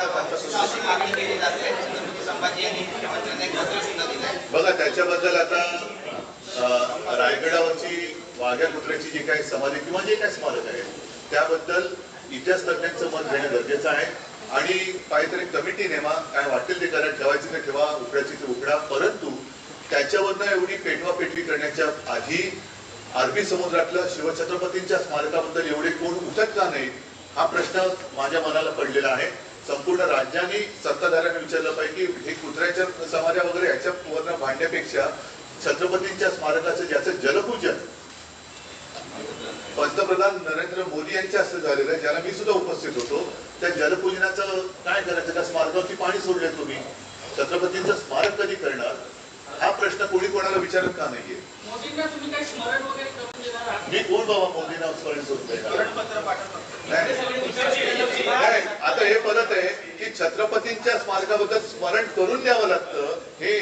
अशी मागणी केली जाते. छत्रपती संभाजी यांनी मुख्यमंत्र्यांना एक पत्र सुद्धा दिलंय. बघा त्याच्याबद्दल आता रायगडावरची वाघ्या कुत्र्याची जी काही समाधी किंवा जे काही स्मारक आहे त्याबद्दल इतिहास तज्ञांचं मत घेणं गरजेचं आहे. आणि काहीतरी कमिटी नेमा काय वाटेल ते करा ठेवायची ते ठेवा उकडायची ते उकडा परंतु त्याच्यावरनं एवढी पेटवा पेटवी करण्याच्या आधी अरबी समुद्रातल्या शिवछत्रपतींच्या स्मारकाबद्दल एवढे कोण उठत का नाही हा प्रश्न माझ्या मनाला पडलेला आहे. संपूर्ण राज्याने सत्ताधाऱ्यांना विचारलं पाहिजे की हे कुत्र्याच्या समाध्या वगैरे ह्याच्या वरनं भांडण्यापेक्षा छत्रपतींच्या स्मारकाचं ज्याचं जलपूजन पंतप्रधान नरेंद्र मोदी यांच्या हस्ते झालेलं आहे ज्याला मी सुद्धा उपस्थित होतो त्या जलपूजनाचं काय करायचं? त्या स्मारकावरती पाणी सोडले तुम्ही. छत्रपतींचं स्मारक कधी करणार? हा प्रश्न कोणी कोणाला विचारत का नाहीये? मी कोण बाबा मोदींना स्मरण पाठवतात. नाही. हे परत आहे की छत्रपतींच्या स्मारकाबद्दल स्मरण करून द्यावं लागतं हे